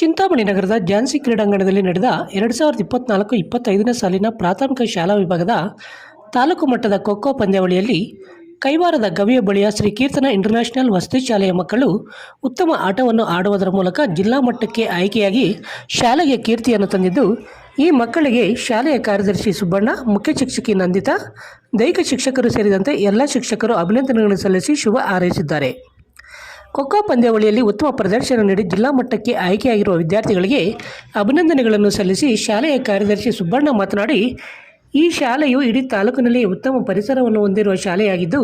ಚಿಂತಾಮಣಿ ನಗರದ ಝಾನ್ಸಿ ಕ್ರೀಡಾಂಗಣದಲ್ಲಿ ನಡೆದ ಎರಡು ಸಾವಿರದ ಇಪ್ಪತ್ನಾಲ್ಕು ಇಪ್ಪತ್ತೈದನೇ ಸಾಲಿನ ಪ್ರಾಥಮಿಕ ಶಾಲಾ ವಿಭಾಗದ ತಾಲೂಕು ಮಟ್ಟದ ಖೋಖೋ ಪಂದ್ಯಾವಳಿಯಲ್ಲಿ ಕೈವಾರದ ಗವಿಯ ಬಳಿಯ ಶ್ರೀ ಕೀರ್ತನ ಇಂಟರ್ನ್ಯಾಷನಲ್ ವಸತಿ ಶಾಲೆಯ ಮಕ್ಕಳು ಉತ್ತಮ ಆಟವನ್ನು ಆಡುವುದರ ಮೂಲಕ ಜಿಲ್ಲಾ ಮಟ್ಟಕ್ಕೆ ಆಯ್ಕೆಯಾಗಿ ಶಾಲೆಗೆ ಕೀರ್ತಿಯನ್ನು ತಂದಿದ್ದು, ಈ ಮಕ್ಕಳಿಗೆ ಶಾಲೆಯ ಕಾರ್ಯದರ್ಶಿ ಸುಬ್ಬಣ್ಣ, ಮುಖ್ಯ ಶಿಕ್ಷಕಿ ನಂದಿತಾ, ದೈಹಿಕ ಶಿಕ್ಷಕರು ಸೇರಿದಂತೆ ಎಲ್ಲ ಶಿಕ್ಷಕರು ಅಭಿನಂದನೆಗಳನ್ನು ಸಲ್ಲಿಸಿ ಶುಭ ಹಾರೈಸಿದ್ದಾರೆ. ಖೋಖೋ ಪಂದ್ಯಾವಳಿಯಲ್ಲಿ ಉತ್ತಮ ಪ್ರದರ್ಶನ ನೀಡಿ ಜಿಲ್ಲಾ ಮಟ್ಟಕ್ಕೆ ಆಯ್ಕೆಯಾಗಿರುವ ವಿದ್ಯಾರ್ಥಿಗಳಿಗೆ ಅಭಿನಂದನೆಗಳನ್ನು ಸಲ್ಲಿಸಿ ಶಾಲೆಯ ಕಾರ್ಯದರ್ಶಿ ಸುಬ್ಬಣ್ಣ ಮಾತನಾಡಿ, ಈ ಶಾಲೆಯು ಇಡೀ ತಾಲೂಕಿನಲ್ಲಿ ಉತ್ತಮ ಪರಿಸರವನ್ನು ಹೊಂದಿರುವ ಶಾಲೆಯಾಗಿದ್ದು,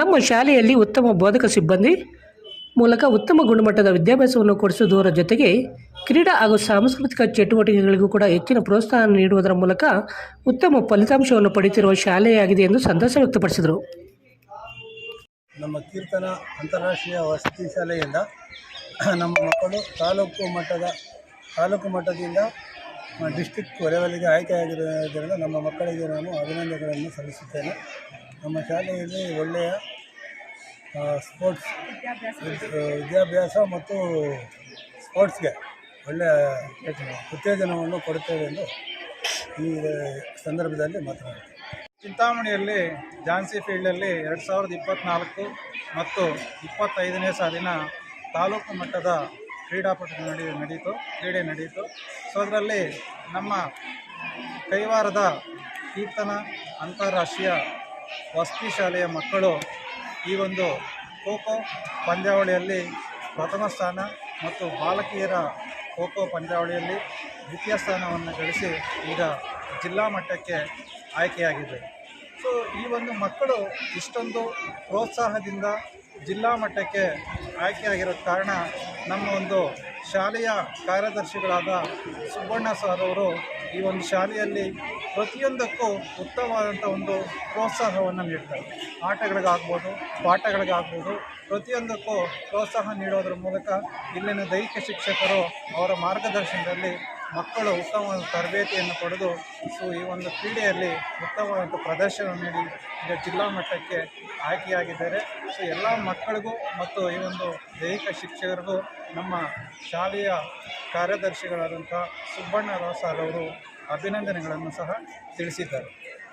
ನಮ್ಮ ಶಾಲೆಯಲ್ಲಿ ಉತ್ತಮ ಬೋಧಕ ಸಿಬ್ಬಂದಿ ಮೂಲಕ ಉತ್ತಮ ಗುಣಮಟ್ಟದ ವಿದ್ಯಾಭ್ಯಾಸವನ್ನು ಕೊಡಿಸುವುದರ ಜೊತೆಗೆ ಕ್ರೀಡಾ ಹಾಗೂ ಸಾಂಸ್ಕೃತಿಕ ಚಟುವಟಿಕೆಗಳಿಗೂ ಕೂಡ ಹೆಚ್ಚಿನ ಪ್ರೋತ್ಸಾಹ ನೀಡುವುದರ ಮೂಲಕ ಉತ್ತಮ ಫಲಿತಾಂಶವನ್ನು ಪಡೆಯುತ್ತಿರುವ ಶಾಲೆಯಾಗಿದೆ ಎಂದು ಸಂತಸ ವ್ಯಕ್ತಪಡಿಸಿದರು. ನಮ್ಮ ಕೀರ್ತನ ಅಂತಾರಾಷ್ಟ್ರೀಯ ವಸತಿ ಶಾಲೆಯಿಂದ ನಮ್ಮ ಮಕ್ಕಳು ತಾಲೂಕು ಮಟ್ಟದ, ತಾಲೂಕು ಮಟ್ಟದಿಂದ ಡಿಸ್ಟಿಕ್ ಲೆವೆಲ್ಗೆ ಆಯ್ಕೆಯಾಗಿರೋದರಿಂದ ನಮ್ಮ ಮಕ್ಕಳಿಗೆ ನಾನು ಅಭಿನಂದನೆಗಳನ್ನು ಸಲ್ಲಿಸುತ್ತೇನೆ. ನಮ್ಮ ಶಾಲೆಯಲ್ಲಿ ಒಳ್ಳೆಯ ಸ್ಪೋರ್ಟ್ಸ್, ವಿದ್ಯಾಭ್ಯಾಸ ಮತ್ತು ಸ್ಪೋರ್ಟ್ಸ್ಗೆ ಒಳ್ಳೆಯ ಉತ್ತೇಜನವನ್ನು ಕೊಡುತ್ತೇವೆ ಎಂದು ಈ ಸಂದರ್ಭದಲ್ಲಿ ಮಾತನಾಡುತ್ತೇನೆ. ಚಿಂತಾಮಣಿಯಲ್ಲಿ, ಝಾನ್ಸಿ ಫೀಲ್ಡಲ್ಲಿ ಎರಡು ಸಾವಿರದ ಇಪ್ಪತ್ತ್ನಾಲ್ಕು ಮತ್ತು ಇಪ್ಪತ್ತೈದನೇ ಸಾಲಿನ ತಾಲೂಕು ಮಟ್ಟದ ಕ್ರೀಡಾಪಟು ನಡೆ, ನಡೀತು, ಕ್ರೀಡೆ ನಡೆಯಿತು ಸೊ, ಅದರಲ್ಲಿ ನಮ್ಮ ಕೈವಾರದ ಕೀರ್ತನ, ಅಂತಾರಾಷ್ಟ್ರೀಯ ವಸತಿ ಶಾಲೆಯ ಮಕ್ಕಳು ಈ ಒಂದು ಖೋ ಖೋ ಪಂದ್ಯಾವಳಿಯಲ್ಲಿ ಪ್ರಥಮ ಸ್ಥಾನ ಮತ್ತು ಬಾಲಕಿಯರ ಖೋ ಖೋ ಪಂದ್ಯಾವಳಿಯಲ್ಲಿ ದ್ವಿತೀಯ ಸ್ಥಾನವನ್ನು ಗಳಿಸಿ ಈಗ ಜಿಲ್ಲಾ ಮಟ್ಟಕ್ಕೆ ಆಯ್ಕೆಯಾಗಿದೆ. ಸೊ ಈ ಒಂದು ಮಕ್ಕಳು ಇಷ್ಟೊಂದು ಪ್ರೋತ್ಸಾಹದಿಂದ ಜಿಲ್ಲಾ ಮಟ್ಟಕ್ಕೆ ಆಯ್ಕೆಯಾಗಿರೋ ಕಾರಣ ನಮ್ಮ ಒಂದು ಶಾಲೆಯ ಕಾರ್ಯದರ್ಶಿಗಳಾದ ಸುಬ್ಬಣ್ಣ ಸರ್ ಅವರು ಈ ಒಂದು ಶಾಲೆಯಲ್ಲಿ ಪ್ರತಿಯೊಂದಕ್ಕೂ ಉತ್ತಮವಾದಂಥ ಒಂದು ಪ್ರೋತ್ಸಾಹವನ್ನು ನೀಡ್ತಾರೆ. ಆಟಗಳಿಗಾಗ್ಬೋದು, ಪಾಠಗಳಿಗಾಗ್ಬೋದು, ಪ್ರತಿಯೊಂದಕ್ಕೂ ಪ್ರೋತ್ಸಾಹ ನೀಡೋದ್ರ ಮೂಲಕ ಇಲ್ಲಿನ ದೈಹಿಕ ಶಿಕ್ಷಕರು ಅವರ ಮಾರ್ಗದರ್ಶನದಲ್ಲಿ ಮಕ್ಕಳು ಉತ್ತಮ ತರಬೇತಿಯನ್ನು ಪಡೆದು ಸೊ, ಈ ಒಂದು ಕ್ರೀಡೆಯಲ್ಲಿ ಉತ್ತಮವಾದ ಪ್ರದರ್ಶನ ನೀಡಿ ಈಗ ಜಿಲ್ಲಾ ಮಟ್ಟಕ್ಕೆ ಆಯ್ಕೆಯಾಗಿದ್ದಾರೆ. ಸೊ, ಎಲ್ಲ ಮಕ್ಕಳಿಗೂ ಮತ್ತು ಈ ಒಂದು ದೈಹಿಕ ಶಿಕ್ಷಕರಿಗೂ ನಮ್ಮ ಶಾಲೆಯ ಕಾರ್ಯದರ್ಶಿಗಳಾದಂಥ ಸುಬ್ಬಣ್ಣ ಸರ್ ಅವರು ಅಭಿನಂದನೆಗಳನ್ನು ಸಹ ತಿಳಿಸಿದ್ದಾರೆ.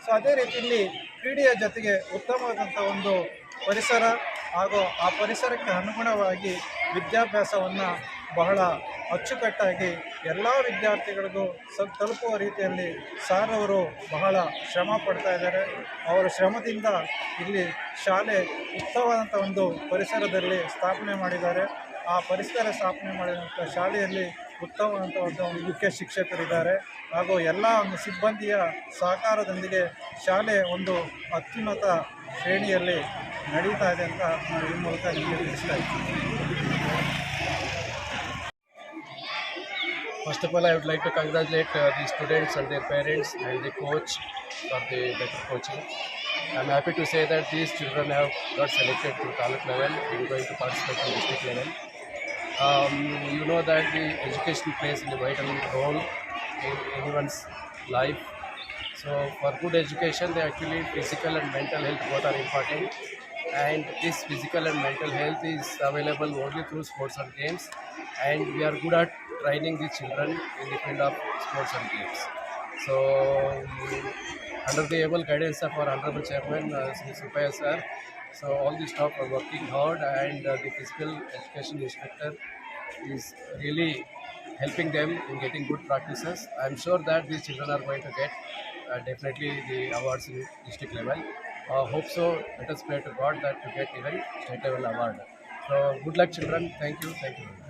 ಸೊ, ಅದೇ ರೀತಿಯಲ್ಲಿ ಕ್ರೀಡೆಯ ಜೊತೆಗೆ ಉತ್ತಮವಾದಂಥ ಒಂದು ಪರಿಸರ ಹಾಗೂ ಆ ಪರಿಸರಕ್ಕೆ ಅನುಗುಣವಾಗಿ ವಿದ್ಯಾಭ್ಯಾಸವನ್ನು ಬಹಳ ಅಚ್ಚುಕಟ್ಟಾಗಿ ಎಲ್ಲ ವಿದ್ಯಾರ್ಥಿಗಳಿಗೂ ಸ ತಲುಪುವ ರೀತಿಯಲ್ಲಿ ಸಾರ್ ಅವರು ಬಹಳ ಶ್ರಮ ಪಡ್ತಾ ಇದ್ದಾರೆ. ಅವರ ಶ್ರಮದಿಂದ ಇಲ್ಲಿ ಶಾಲೆ ಉತ್ತಮವಾದಂಥ ಒಂದು ಪರಿಸರದಲ್ಲಿ ಸ್ಥಾಪನೆ ಮಾಡಿದ್ದಾರೆ. ಆ ಪರಿಸರ ಸ್ಥಾಪನೆ ಮಾಡಿದಂಥ ಶಾಲೆಯಲ್ಲಿ ಉತ್ತಮವಾದಂಥ ಒಂದು ಮುಖ್ಯ ಶಿಕ್ಷಕರಿದ್ದಾರೆ. ಹಾಗೂ ಎಲ್ಲ ಒಂದು ಸಿಬ್ಬಂದಿಯ ಸಹಕಾರದೊಂದಿಗೆ ಶಾಲೆ ಒಂದು ಅತ್ಯುನ್ನತ ಶ್ರೇಣಿಯಲ್ಲಿ ನಡೀತಾ ಇದೆ ಅಂತ ನಾನು ಈ ಮೂಲಕ ನಿಮಗೆ ತಿಳಿಸ್ತಾ ಇದ್ದೀನಿ First of all, I would like to congratulate uh, the students and their parents and the coach for the better coaching. I'm happy to say that these children have got selected to talent level and going to participate in district level. Um, you know that the education plays a vital role in anyone's life. So for good education, the actually physical and mental health both are important. And this physical and mental health is available only through sports and games. And we are good at training the children in the field of sports and games. So under the able guidance of our honorable chairman, uh, Sri Supaya sir, so all the staff are working hard and uh, the physical education instructor is really helping them in getting good practices. I'm sure that these children are going to get uh, definitely the awards in district level. Uh, hope so. Let us pray to God that to get even state level award. So good luck, children. Thank you. Thank you.